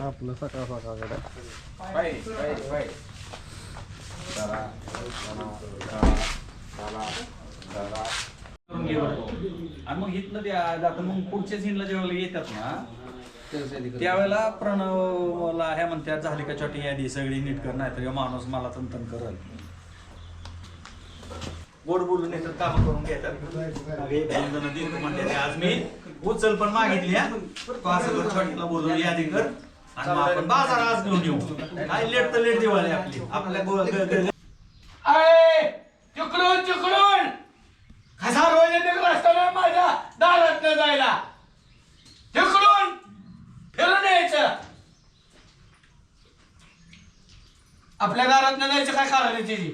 आपलं सकाळ सकाळकडे. करून आणि मग इथनं द्या आता मग पुढच्या सीनला जेव्हा येतात ना त्यावेळेला प्रणवला ह्या म्हणतात झाली का छोटी यादी सगळी नीट कर नाही तर माणूस मला तंतन करल. गोड बोलून येतात काम करून घेतात. म्हणते आज मी. उचल पण मागितली असं छोटीला बोलून यादी कर. आणि आपण बाजार आज घेऊन येऊ. काय लेट तर लेट दिवाळी आपली. आपल्या गो- ग- ग- अय चुकडून चुकडून कसा रोज निघत असताना माझ्या दारात न जायला चुकडून फिरून यायचं आपल्या दारात न जायचं काय कारण आहे तिची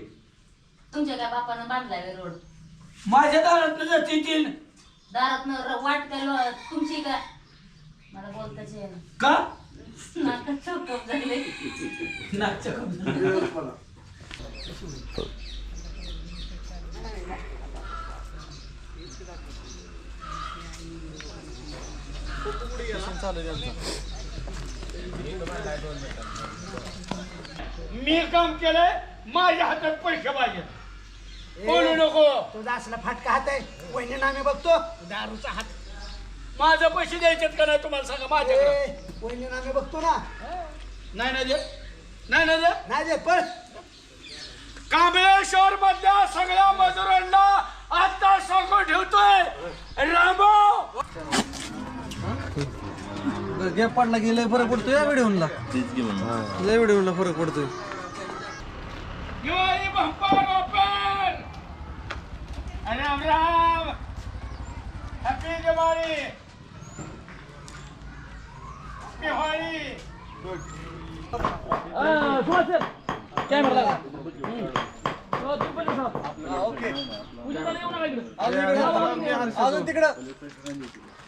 तुमच्या काय बापानं बांधलाय व्हय रोड दारात न जाते ती. दारात वाट काय लो- तुमची का? मला बोलताच येईना. का? नाकात चौकप झाले. कप- मी काम केलंय माझ्या हातात पैसे पाहिजे बोलू नको. तुझा असला फाटका हात आहे. वहिनी नामे बघतो. दारूचा हात. माझं पैसे द्यायचेत का नाही तुम्हाला सांगा माझ्याकडे? वहिनी नामे बघतो ना. नाही ना दे नाही ना दे नाही दे पण. कामेश्वर मधल्या सगळ्या मजुरांना आता सांगून ठेवतोय. रामो! गॅप पडला की लय फरक पडतोय या व्हिडिओला. लय व्हिडिओला फरक पडतोय. राम राम हॅपी दिवाळी होळी अजून तिकडं.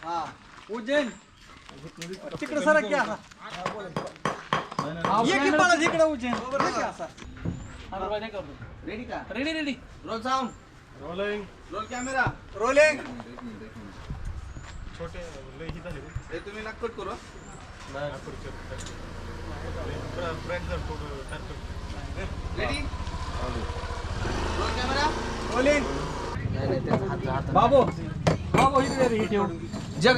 हा. उज्जैन. तिकडं सरक की असा ये की पळत इकडं उज्जैन. रेडी का ready ready roll sound rolling roll camera rolling छोटे तुम्ही नाक कट करू रेडी रोल कॅमेरा रोलिंग बाबू. बाबू इकडे रे, हे ठेव जग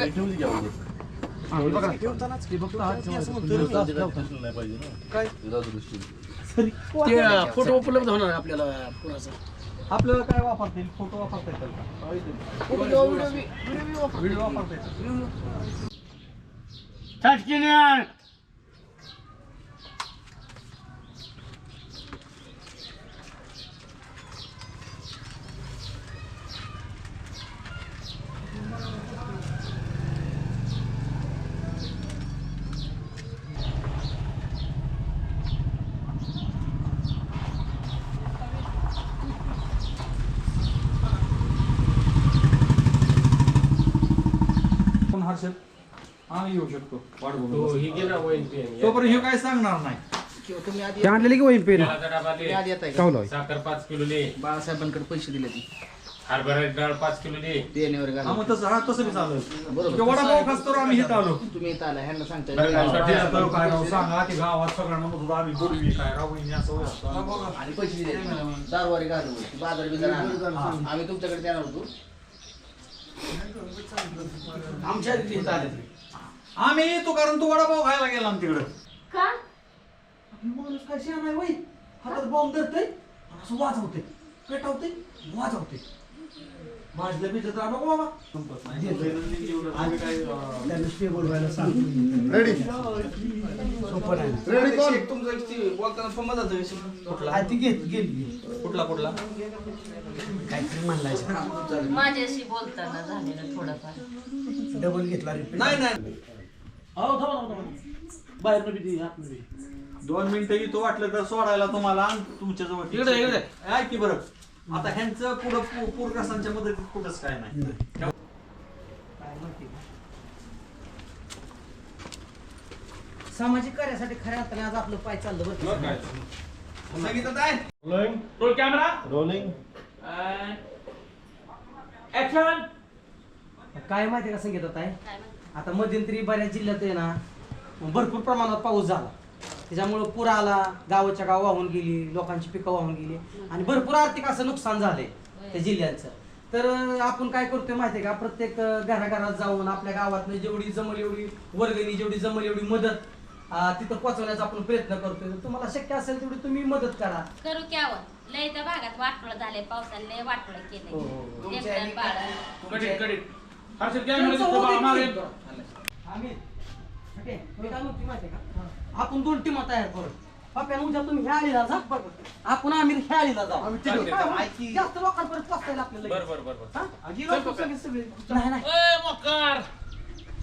ठेवतानाच की फक्त हात काय? फोटो उपलब्ध होणार आहे आपल्याला पुराचा. आपल्याला काय वापरता येईल? फोटो वापरता येतील का? व्हिडिओ वापरता येतील हर्षद आम्ही येऊ शकतो. वाट बघून तोपर्यंत हे काय सांगणार नाही. आणलेली की पेन? आधी येत आहे. कावलं साखर पाच किलो दे. बाळासाहेबांकडे पैसे दिले ती. हरभरा डाळ पाच किलो दे. देण्यावर हा घाला मग तसं हा तसं बी बरोबर. वडापाव खास तर आम्ही इथं आलो. तुम्ही इथं आला ह्यांना सांगता बरं, आता काय राव सांगा ते गावात सगळ्यांना म्हणत आम्ही बोलवी काय राव वहिनी असं होतं. आणि पैसे दिले. दारवारी घालू बाजार बिजार आणू. आम्ही तुमच्याकडे देणार होतो. आमच्या इथे आले ते. आम्ही येतो कारण तू वडापाव खायला गेला ना तिकडं. का? माणूस काय शिया नाही वही हातात बॉम्ब धरतय असं वाजवते पेटवते वाजवते माझ्या बिजत राहा नको बाबा. संपत नाही. आम्ही काय अं, रेडी रेडी कोण तुमचं ते बोलताना फमत जातं विषय. कुठला? ती घेत गेली कुठला कुठला? काहीतरी म्हणलाय माझ्याशी बोलताना झालेलं थोडंफार. डबल घेतला रिपीट नाही नाही. बाहेर बी दोन मिनिटं येतो वाटलं तर सोडायला तुम्हाला आणि तुमच्या जवळ इकडे, इकडे. ऐक की बरं. आता ह्यांचं पुढं पूरग्रस्तांच्या मदतीत कुठंच काय नाही. सामाजिक कार्यासाठी खऱ्या अर्थाने आज आपलं पाय चाललं बरं का? सांगितलं काय? रोल कॅमेरा रोलिंग ऍक्शन काय माहिती का संगीत आहे? आता मध्यंतरी बऱ्याच जिल्ह्यात आहे ना भरपूर प्रमाणात पाऊस झाला. त्याच्यामुळं पूर आला गावाच्या गाव वाहून गेली लोकांची पिकं वाहून गेली. आणि भरपूर आर्थिक असं नुकसान झालंय त्या जिल्ह्यांचं. तर आपण काय करतोय माहितीये का? प्रत्येक घराघरात जाऊन आपल्या गावातनं जेवढी जमल एवढी वर्गणी जेवढी जमल एवढी मदत तिथं पोहोचवण्याचा आपण प्रयत्न करतोय. तर तुम्हाला शक्य असेल तेवढी तुम्ही मदत करा. करू क्यावं लय त्या भागात वाटोळ झाले पावसाने लय वाटोळ हो, हो, हो. केलं हर्षद मागे की. आम्ही मी काय का? आपण दोन टीमा तयार करू. पप्यान उद्या तुम्ही ह्या आळीला जा बरं आपण आम्ही ह्या आळीला जाऊ. जास्त लोकांपर्यंत पोहोचता आपल्याला बर बर बर बर. हा? लोकं सगळी सगळी. नाही नाही. ए, मोकार.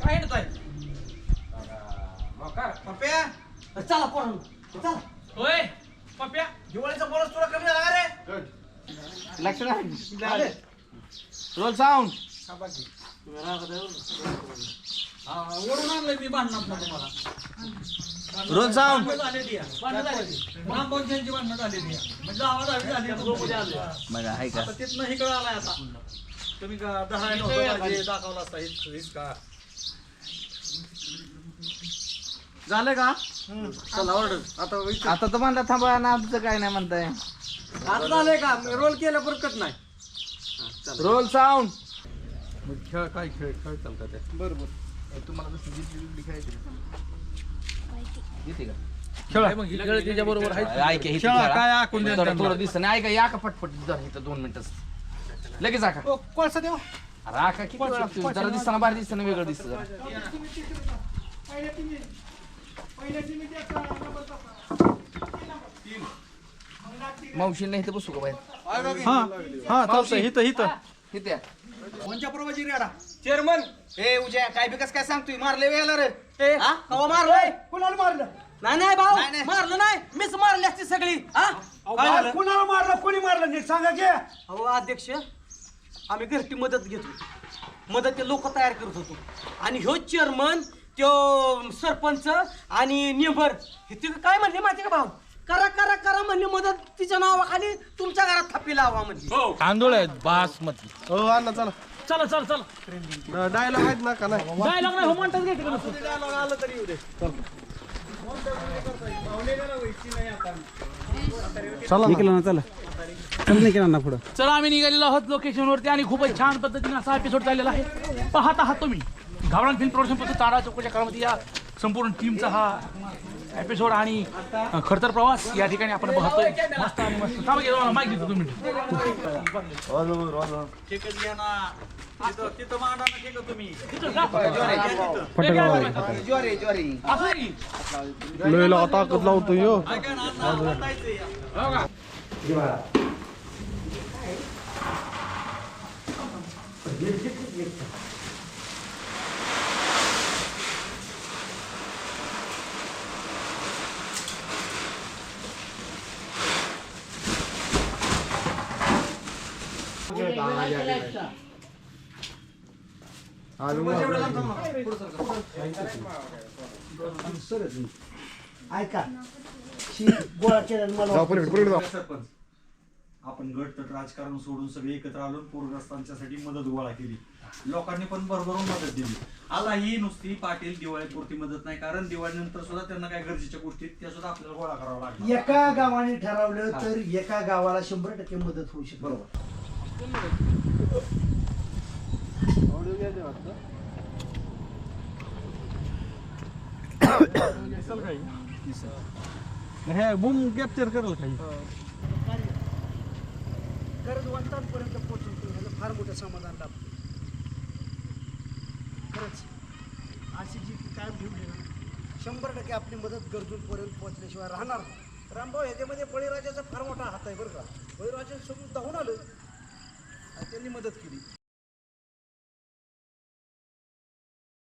काय हिंडताय पप्या चला पोरांनो. चला. होय पप्या दिवाळीचा बोनस तुला कमी झाला का रे? लक्ष नाही रोल साऊंड वरून आणलंय मी भांडणात ना तुम्हाला रोल साऊंड भांडणं झाली ती या. भांडणं झाली ग्रामपंचायतची भांडणं झाली ती या. म्हणजे आवाज झाली आले. हाय का? आता तिथनं इकडं आलाय आता. तुम्ही का दहा नव्हतं पाहिजे दाखवला असता हिच हिच का? झालं का? चला ऑर्डर आता विचार. आता तर म्हणता थांबा ना आमचं काय नाही म्हणताय. आता झालंय का? रोल केलं परकत नाही. रोल साऊंड मग खेळ काय खेळ खेळताल का ते बरोबर तुम्हाला जसं जिंकली खायची येते का? खेळ. त्याच्या बरोबर ऐका इथं खेळा, खेळा. काय आखून द्या थोडं त्यांना. थोडं दिसतं. नाही ऐका या का पटपट जरा इथं दोन मिनिटं लगेच आका. कोळसा देवा. अरे आका किती वेळ लागतो जरा दिसताना बाहेर दिसताना वेगळं दिसतं जरा. मावशी नाही इथं बसू का बाहेर? हा हा चालतंय हिथं हिथं इथे. या. कोणच्या प्रवाची रेडा? चेअरमन. ए उद्या काय बिकस काय सांगतोय? मारले वेळेला रे. ए, कवा मारलंय. कुणाला मारलं? नाही नाही भाऊ. नाही, नाही. मारलं नाही. मीच मारली असती सगळी. हा? काय झालं? कुणाला मारलं? कोणी मारलं? नीट सांगा की. अहो अध्यक्ष आम्ही घरटी मदत घेतो. मदत लोक तयार करत होतो. आणि ह्यो चेअरमन त्यो सरपंच आणि निंबर हे तिघं काय म्हणले माहिती का भाऊ? करा करा करा म्हणले मदत. तिच्या नावाखाली तुमच्या घरात थापी लावा म्हणजे तांदूळ आहेत बासमती. हो अण्णा चला. चला चला चला. डायलॉग आहेत ना का नाही? डायलॉग नाही हो म्हणतात घेते का नुसतं? आलं तरी येऊ दे. चला. आम्ही निघालेलो आहोत लोकेशनवरती आणि खूपच छान पद्धतीने असा एपिसोड चाललेला आहे. पाहत आहात तुम्ही. गावरान फिल्म प्रोडक्शनपासून तारा चौकच्या काळामध्ये या संपूर्ण टीमचा हा एपिसोड आणि खडतर प्रवास या ठिकाणी आपण पाहतोय मस्त आणि मस्त थांबा की माईक देतो तुम्ही ठेकत घ्या ना तिथं तिथं मांडा ना ठेकत तुम्ही तिथं का? ज्वारी ज्वारी असं आहे की? लोयला ताकद लावतो यो ऐका ना अण्णा, बंदायचंय या. हो का? ऐका. गोळा मला सरपंच आपण गटतट राजकारण सोडून सगळे एकत्र आलो पूरग्रस्तांच्यासाठी मदत गोळा केली. लोकांनी पण भरभरून मदत दिली. आला ही नुसती पाटील दिवाळीपुरती मदत नाही कारण दिवाळीनंतर सुद्धा त्यांना काय गरजेच्या गोष्टी त्या सुद्धा आपल्याला गोळा कराव्या लागतात एका गावाने ठरवलं तर एका गावाला शंभर टक्के मदत होऊ शकते. बरोबर. हे बुम कॅप्चर करेल काही. गरजवंतांपर्यंत पोहोचून ह्याला फार मोठं समाधान लाभतं खरंच अशी जी कायम ठेवली ना शंभर टक्के आपली मदत गरजूंपर्यंत पोहोचल्याशिवाय राहणार रामभाऊ ह्याच्यामध्ये बळीराजाचा फार मोठा हात आहे बरं का. बळीराजा सगळं धावून आलं त्यांनी मदत केली.